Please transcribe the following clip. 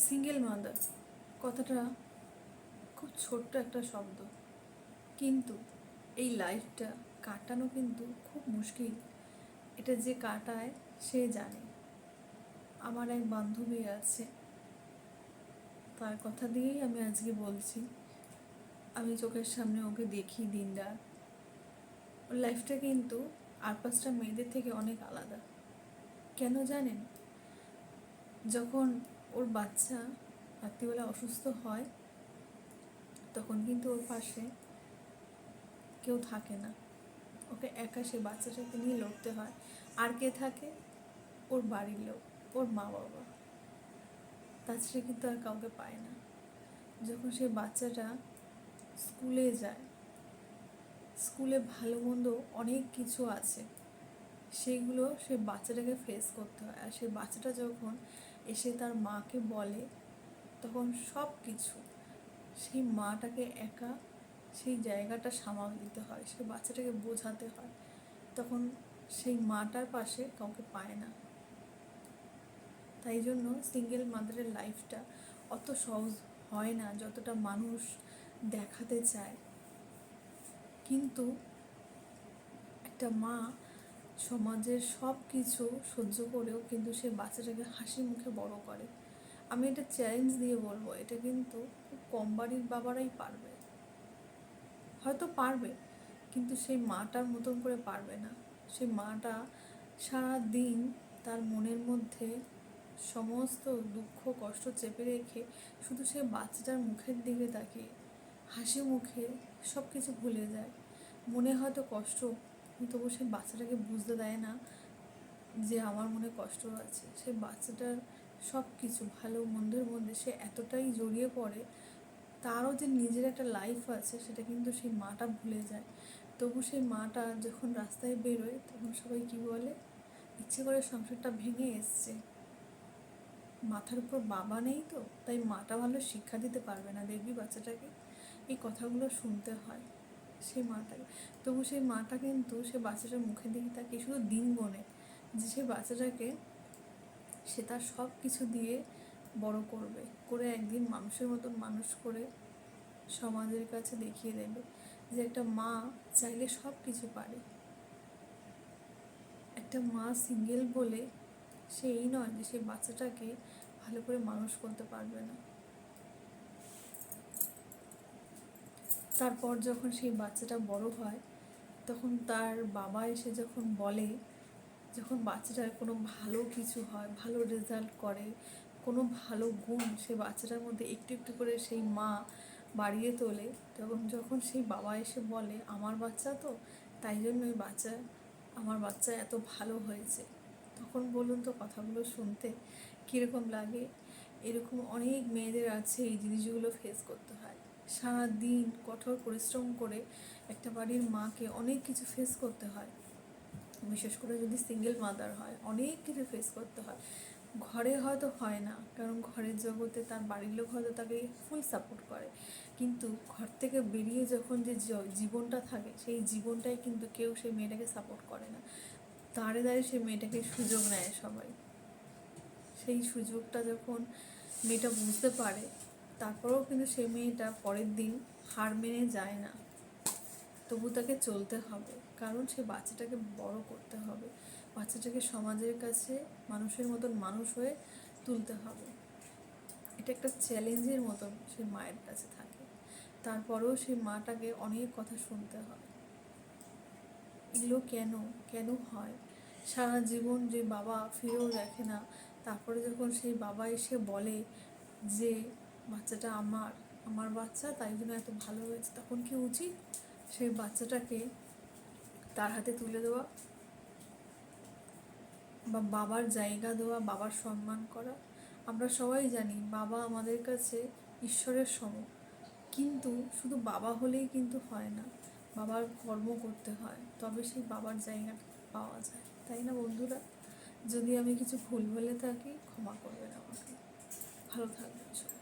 Single mother কথাটা খুব ছোট্ট একটা শব্দ। কিন্তু এই লাইফটা কাটানো কিন্তু খুব মুশকিল। এটা যে কাটায়, সে জানে। আমার এক বান্ধবী আছে। তার কথা দিয়েই আমি আজকে বলছি। আমি চোখের সামনে ওকে দেখি দিনরাত ওর লাইফটা কিন্তু আর পাঁচটা মেয়েদের থেকে অনেক আলাদা। কেন জানেন? যখন ওর বাচ্চা রাত্রিবেলা অসুস্থ হয়, তখন কিন্তু ওর পাশে কেউ থাকে না। ওকে একা সে বাচ্চাটাকে নিয়ে লড়তে হয়। আর কে থাকে? ওর বাড়ির লোক, ওর মা বাবা। তাছাড়া কিন্তু আর কাউকে পায় না। যখন সে বাচ্চাটা স্কুলে যায়, স্কুলে ভালো মন্দ অনেক কিছু আছে, সেইগুলো সে বাচ্চাটাকে ফেস করতে হয়। আর সেই বাচ্চাটা যখন এসে তার মাকে বলে তখন সব কিছু সেই মাটাকে একা সেই জায়গাটা সামাল দিতে হয়, সেই বাচ্চাটাকে বোঝাতে হয়। তখন সেই মাটার পাশে কাউকে পায় না। তাই জন্য সিঙ্গেল মাদারের লাইফটা অত সহজ হয় না, যতটা মানুষ দেখাতে চায়। কিন্তু একটা মা সমাজের সব কিছু সহ্য করেও কিন্তু সে বাচ্চাটাকে হাসি মুখে বড় করে। আমি এটা চ্যালেঞ্জ দিয়ে বলব, এটা কিন্তু খুব কম বাড়ির বাবারাই পারবে। হয়তো পারবে, কিন্তু সেই মাটার মতন করে পারবে না। সেই মাটা সারা দিন তার মনের মধ্যে সমস্ত দুঃখ, কষ্ট চেপে রেখে শুধু সে বাচ্চাটার মুখের দিকে তাকিয়ে হাসি মুখে সব কিছু ভুলে যায়। মনে হয়তো কষ্ট তবু সে বাচ্চাটাকে বুঝতে দেয় না যে আমার মনে কষ্ট আছে। সে বাচ্চাটার সব কিছু ভালো মন্দের মধ্যে সে এতটাই জড়িয়ে পড়ে, তারও যে নিজের একটা লাইফ আছে সেটা কিন্তু সেই মাটা ভুলে যায়। তবু সেই মাটা যখন রাস্তায় বেরোয় তখন সবাই কি বলে? ইচ্ছে করে সংসারটা ভেঙে এসছে। মাথার উপর বাবা নেই তো, তাই মাটা ভালো শিক্ষা দিতে পারবে না। দেখবি বাচ্চাটাকে। এই কথাগুলো শুনতে হয়। সেই মাটাকে তবু সেই মাটা কিন্তু সে বাচ্চাটার মুখের দিকে তাকে শুধু দিন গনে যে সে বাচ্চাটাকে সে তার সব কিছু দিয়ে বড় করবে, করে একদিন মানুষের মতন মানুষ করে সমাজের কাছে দেখিয়ে দেবে যে একটা মা চাইলে সব কিছু পারে। একটা মা সিঙ্গেল বলে সে এই নয় যে সে বাচ্চাটাকে ভালো করে মানুষ করতে পারবে না। তারপর যখন সেই বাচ্চাটা বড় হয়, তখন তার বাবা এসে যখন বলে যখন বাচ্চাটার কোনো ভালো কিছু হয়, ভালো রেজাল্ট করে, কোনো ভালো গুণ সে বাচ্চাটার মধ্যে একটু একটু করে সেই মা বাড়িয়ে তোলে, তখন যখন সেই বাবা এসে বলে, আমার বাচ্চা তো, তাই জন্য ওই বাচ্চা, আমার বাচ্চা এত ভালো হয়েছে। তখন বলুন তো কথাগুলো শুনতে কীরকম লাগে? এরকম অনেক মেয়েদের আছে এই জিনিসগুলো ফেস করতে হয়। সারা দিন কঠোর পরিশ্রম করে একটা বাড়ির মাকে অনেক কিছু ফেস করতে হয়। বিশেষ করে যদি সিঙ্গেল মাদার হয়, অনেক কিছু ফেস করতে হয়। ঘরে হয়তো হয় না, কারণ ঘরের জগতে তার বাড়ির লোক হয়তো তাকে ফুল সাপোর্ট করে। কিন্তু ঘর থেকে বেরিয়ে যখন যে জীবনটা থাকে, সেই জীবনটাই কিন্তু কেউ সেই মেয়েটাকে সাপোর্ট করে না। দাঁড়ে দাঁড়িয়ে সেই মেয়েটাকে সুযোগ নেয় সবাই। সেই সুযোগটা যখন মেয়েটা বুঝতে পারে তারপরেও কিন্তু সেই মেয়েটা পরের দিন হার মেনে যায় না। তবু তাকে চলতে হবে, কারণ সে বাচ্চাটাকে বড় করতে হবে। বাচ্চাটাকে সমাজের কাছে মানুষের মতন মানুষ হয়ে তুলতে হবে। এটা একটা চ্যালেঞ্জের মতন সে মায়ের কাছে থাকে। তারপরেও সেই মাটাকে অনেক কথা শুনতে হয়। এগুলো কেন? কেন হয়? সারা জীবন যে বাবা ফিরেও দেখে না। তারপরে যখন সেই বাবা এসে বলে যে বাচ্চাটা আমার আমার বাচ্চা, তাই জন্য এত ভালো হয়েছে। তখন কি উচিত সেই বাচ্চাটাকে তার হাতে তুলে দেওয়া বা বাবার জায়গা দেওয়া, বাবার সম্মান করা? আমরা সবাই জানি বাবা আমাদের কাছে ঈশ্বরের সম। কিন্তু শুধু বাবা হলেই কিন্তু হয় না, বাবার কর্ম করতে হয়, তবে সেই বাবার জায়গাটা পাওয়া যায়। তাই না বন্ধুরা? যদি আমি কিছু ভুল বলে থাকি, ক্ষমা করবেন আমাকে। ভালো থাকবেন সবাই।